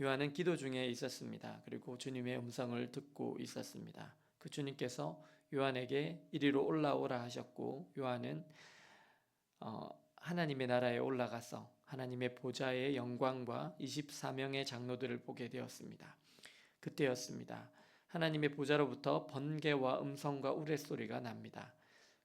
요한은 기도 중에 있었습니다. 그리고 주님의 음성을 듣고 있었습니다. 그 주님께서 요한에게 이리로 올라오라 하셨고 요한은 어, 하나님의 나라에 올라가서 하나님의 보좌의 영광과 24명의 장로들을 보게 되었습니다. 그때였습니다. 하나님의 보좌로부터 번개와 음성과 우레소리가 납니다.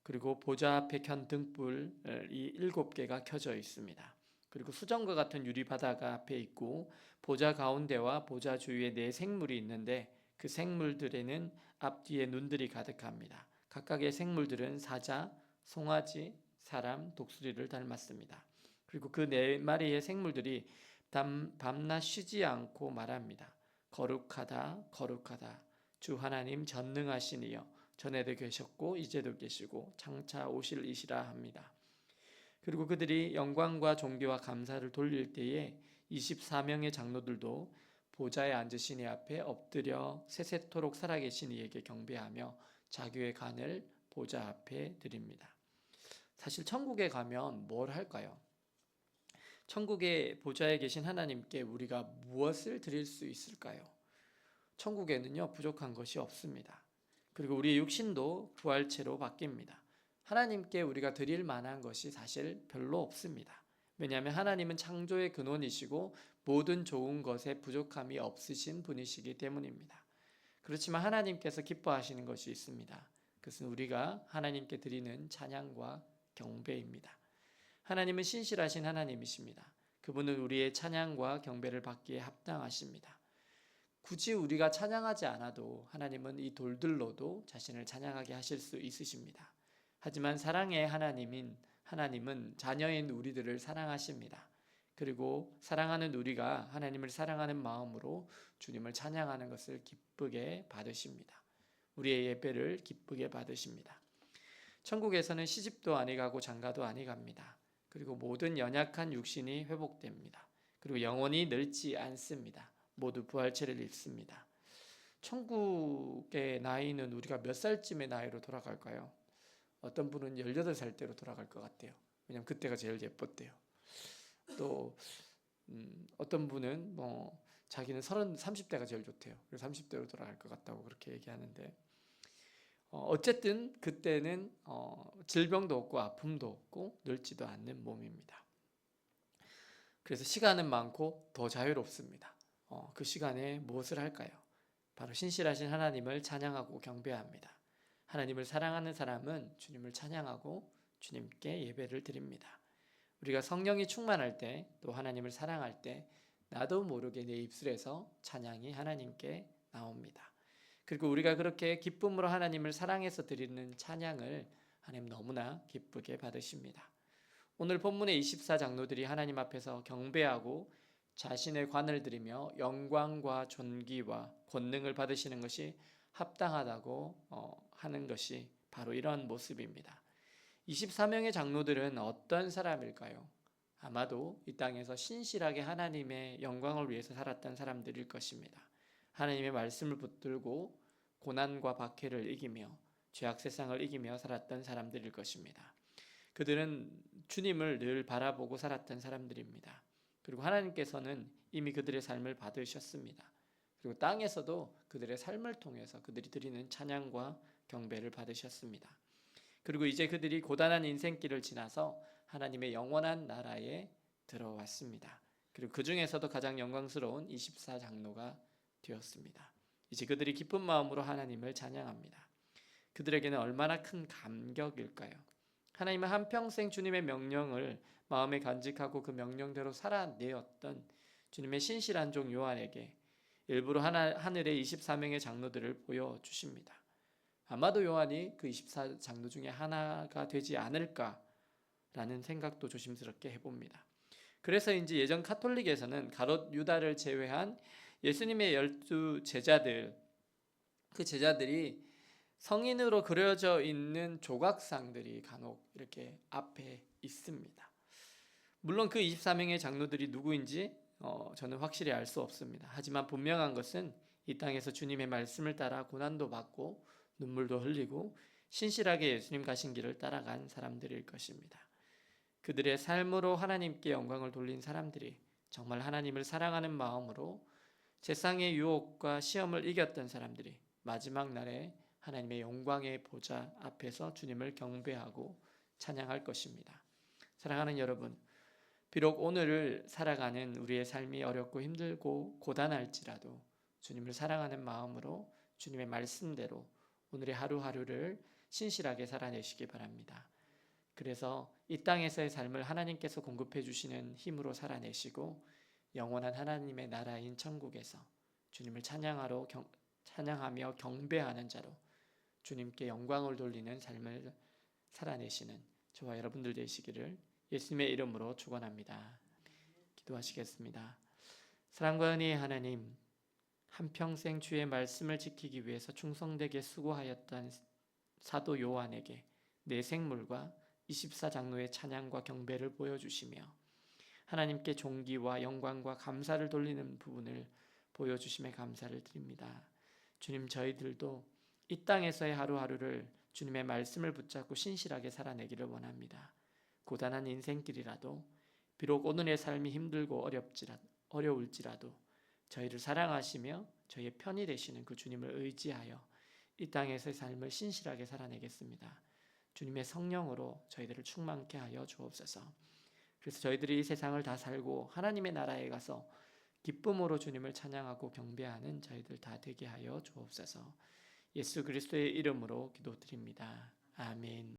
그리고 보좌 앞에 켠 등불이 일곱 개가 켜져 있습니다. 그리고 수정과 같은 유리 바다가 앞에 있고 보좌 가운데와 보좌 주위에 네 생물이 있는데 그 생물들에는 앞뒤에 눈들이 가득합니다. 각각의 생물들은 사자, 송아지, 사람, 독수리를 닮았습니다. 그리고 그 네 마리의 생물들이 밤낮 쉬지 않고 말합니다. 거룩하다, 거룩하다. 주 하나님 전능하시니여 전에도 계셨고 이제도 계시고 장차 오실 이시라 합니다. 그리고 그들이 영광과 존귀와 감사를 돌릴 때에 24명의 장로들도 보좌에 앉으신 이 앞에 엎드려 세세토록 살아계신 이에게 경배하며 자기의 간을 보좌 앞에 드립니다. 사실 천국에 가면 뭘 할까요? 천국의 보좌에 계신 하나님께 우리가 무엇을 드릴 수 있을까요? 천국에는요, 부족한 것이 없습니다. 그리고 우리의 육신도 부활체로 바뀝니다. 하나님께 우리가 드릴 만한 것이 사실 별로 없습니다. 왜냐하면 하나님은 창조의 근원이시고 모든 좋은 것에 부족함이 없으신 분이시기 때문입니다. 그렇지만 하나님께서 기뻐하시는 것이 있습니다. 그것은 우리가 하나님께 드리는 찬양과 경배입니다. 하나님은 신실하신 하나님이십니다. 그분은 우리의 찬양과 경배를 받기에 합당하십니다. 굳이 우리가 찬양하지 않아도 하나님은 이 돌들로도 자신을 찬양하게 하실 수 있으십니다. 하지만 사랑의 하나님인 하나님은 자녀인 우리들을 사랑하십니다. 그리고 사랑하는 우리가 하나님을 사랑하는 마음으로 주님을 찬양하는 것을 기쁘게 받으십니다. 우리의 예배를 기쁘게 받으십니다. 천국에서는 시집도 아니 가고 장가도 아니 갑니다. 그리고 모든 연약한 육신이 회복됩니다. 그리고 영혼이 늙지 않습니다. 모두 부활체를 입습니다. 천국의 나이는 우리가 몇 살쯤의 나이로 돌아갈까요? 어떤 분은 18살 때로 돌아갈 것 같아요. 왜냐면 그때가 제일 예뻤대요. 또 음, 어떤 분은 뭐 자기는 30, 30대가 제일 좋대요. 그래서 30대로 돌아갈 것 같다고 그렇게 얘기하는데 어, 쨌든 그때는 어, 질병도 없고 아픔도 없고 늙지도 않는 몸입니다. 그래서 시간은 많고 더 자유롭습니다. 어, 그 시간에 무엇을 할까요? 바로 신실하신 하나님을 찬양하고 경배합니다. 하나님을 사랑하는 사람은 주님을 찬양하고 주님께 예배를 드립니다. 우리가 성령이 충만할 때 또 하나님을 사랑할 때 나도 모르게 내 입술에서 찬양이 하나님께 나옵니다. 그리고 우리가 그렇게 기쁨으로 하나님을 사랑해서 드리는 찬양을 하나님 너무나 기쁘게 받으십니다. 오늘 본문의 24장로들이 하나님 앞에서 경배하고 자신의 관을 드리며 영광과 존귀와 권능을 받으시는 것이 합당하다고 어, 하는 것이 바로 이런 모습입니다. 24명의 장로들은 어떤 사람일까요? 아마도 이 땅에서 신실하게 하나님의 영광을 위해서 살았던 사람들일 것입니다. 하나님의 말씀을 붙들고 고난과 박해를 이기며 죄악 세상을 이기며 살았던 사람들일 것입니다. 그들은 주님을 늘 바라보고 살았던 사람들입니다. 그리고 하나님께서는 이미 그들의 삶을 받으셨습니다. 그리고 땅에서도 그들의 삶을 통해서 그들이 드리는 찬양과 경배를 받으셨습니다. 그리고 이제 그들이 고단한 인생길을 지나서 하나님의 영원한 나라에 들어왔습니다. 그리고 그 중에서도 가장 영광스러운 24장로가 되었습니다. 이제 그들이 기쁜 마음으로 하나님을 찬양합니다. 그들에게는 얼마나 큰 감격일까요? 하나님은 한평생 주님의 명령을 마음에 간직하고 그 명령대로 살아내었던 주님의 신실한 종 요한에게 일부러 하늘의 24명의 장로들을 보여주십니다. 아마도 요한이 그 24장로 중에 하나가 되지 않을까라는 생각도 조심스럽게 해봅니다. 그래서인지 예전 카톨릭에서는 가롯 유다를 제외한 예수님의 열두 제자들 그 제자들이 성인으로 그려져 있는 조각상들이 간혹 이렇게 앞에 있습니다. 물론 그 24명의 장로들이 누구인지 어, 저는 확실히 알 수 없습니다. 하지만 분명한 것은 이 땅에서 주님의 말씀을 따라 고난도 받고 눈물도 흘리고 신실하게 예수님 가신 길을 따라간 사람들일 것입니다. 그들의 삶으로 하나님께 영광을 돌린 사람들이 정말 하나님을 사랑하는 마음으로 세상의 유혹과 시험을 이겼던 사람들이 마지막 날에 하나님의 영광의 보좌 앞에서 주님을 경배하고 찬양할 것입니다. 사랑하는 여러분, 비록 오늘을 살아가는 우리의 삶이 어렵고 힘들고 고단할지라도 주님을 사랑하는 마음으로 주님의 말씀대로 오늘의 하루하루를 신실하게 살아내시기 바랍니다. 그래서 이 땅에서의 삶을 하나님께서 공급해 주시는 힘으로 살아내시고 영원한 하나님의 나라인 천국에서 주님을 찬양하러 경, 찬양하며 경배하는 자로 주님께 영광을 돌리는 삶을 살아내시는 저와 여러분들 되시기를 예수님의 이름으로 축원합니다. 기도하시겠습니다. 사랑과 은혜의 하나님 한평생 주의 말씀을 지키기 위해서 충성되게 수고하였던 사도 요한에게 내 생물과 24장로의 찬양과 경배를 보여주시며 하나님께 존귀와 영광과 감사를 돌리는 부분을 보여주심에 감사를 드립니다. 주님 저희들도 이 땅에서의 하루하루를 주님의 말씀을 붙잡고 신실하게 살아내기를 원합니다. 고단한 인생길이라도 비록 오늘의 삶이 힘들고 어렵지라 어려울지라도 저희를 사랑하시며 저희의 편이 되시는 그 주님을 의지하여 이 땅에서의 삶을 신실하게 살아내겠습니다. 주님의 성령으로 저희들을 충만케 하여 주옵소서. 그래서 저희들이 이 세상을 다 살고 하나님의 나라에 가서 기쁨으로 주님을 찬양하고 경배하는 저희들 다 되게 하여 주옵소서. 예수 그리스도의 이름으로 기도드립니다. 아멘.